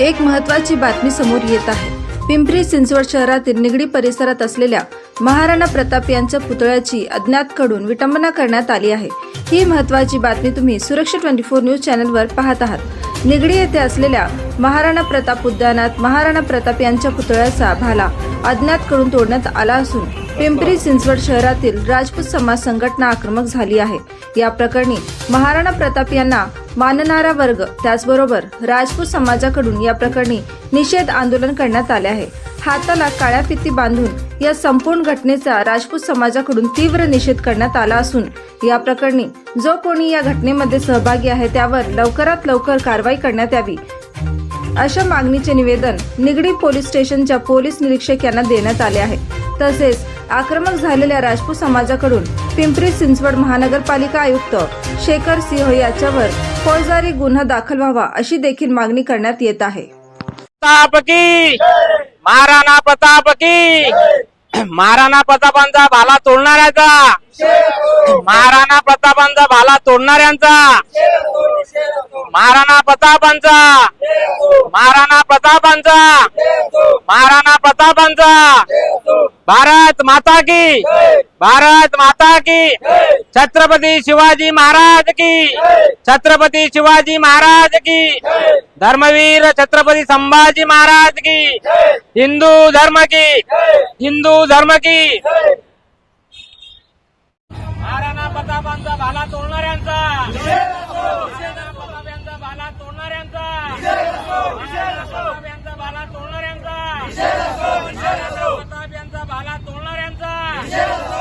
एक महत्त्वाची बातमी समोर येत आहे. पिंपरी चिंचवड शहरातील निगडी परिसरात असलेल्या महाराणा प्रताप यांच्या पुतळ्याची अज्ञातकडून विटंबना करण्यात आली आहे. ही महत्त्वाची बातमी तुम्ही सुरक्षा ट्वेंटी फोर न्यूज चॅनलवर पाहत आहात. निगडी येथे असलेल्या महाराणा प्रताप उद्यानात महाराणा प्रताप यांच्या पुतळ्याचा भाला अज्ञातकडून तोडण्यात आला असून पिंपरी चिंचवड शहरातील राजपूत समाज संघटना आक्रमक झाली आहे. या प्रकरणी महाराणा प्रताप यांना मानणारा वर्ग. त्याचबरोबर राजपूत समाजाकडून या प्रकरणी निषेध आंदोलन करण्यात आले आहे. हाताला काळ्या फिती बांधून या संपूर्ण घटनेचा राजपूत समाजाकडून तीव्र निषेध करण्यात आला असून या प्रकरणी जो कोणी या घटनेमध्ये सहभागी आहे त्यावर लवकरात लवकर कारवाई करण्यात यावी. अशा मागणीचे निवेदन निगडी पोलीस स्टेशनच्या पोलीस निरीक्षक यांना देण्यात आले आहे. तसेच आक्रमक झालेल्या राजपूत समाजाकडून पिंपरी चिंचवड महानगरपालिका आयुक्त शेखर सिंह याच्यावर फौजदारी गुन्हा दाखल व्हावा अशी देखील मागणी करण्यात येत आहे. प्रताप की? महाराणा प्रताप की? महाराणा प्रतापांचा भाला तोडणाऱ्याचा. महाराणा प्रतापांचा भाला तोडणाऱ्यांचा. महाराणा प्रतापांचा. महाराणा प्रतापांचा. महाराणा प्रतापांचा. भारत माता की। भारत माता की। छत्रपती शिवाजी महाराज की। छत्रपती शिवाजी महाराज की। धर्मवीर छत्रपती संभाजी महाराज की। हिंदू धर्म की। हिंदू धर्म की। महाराणा प्रतापांचा भाला तोडणाऱ्यांचा। Angela!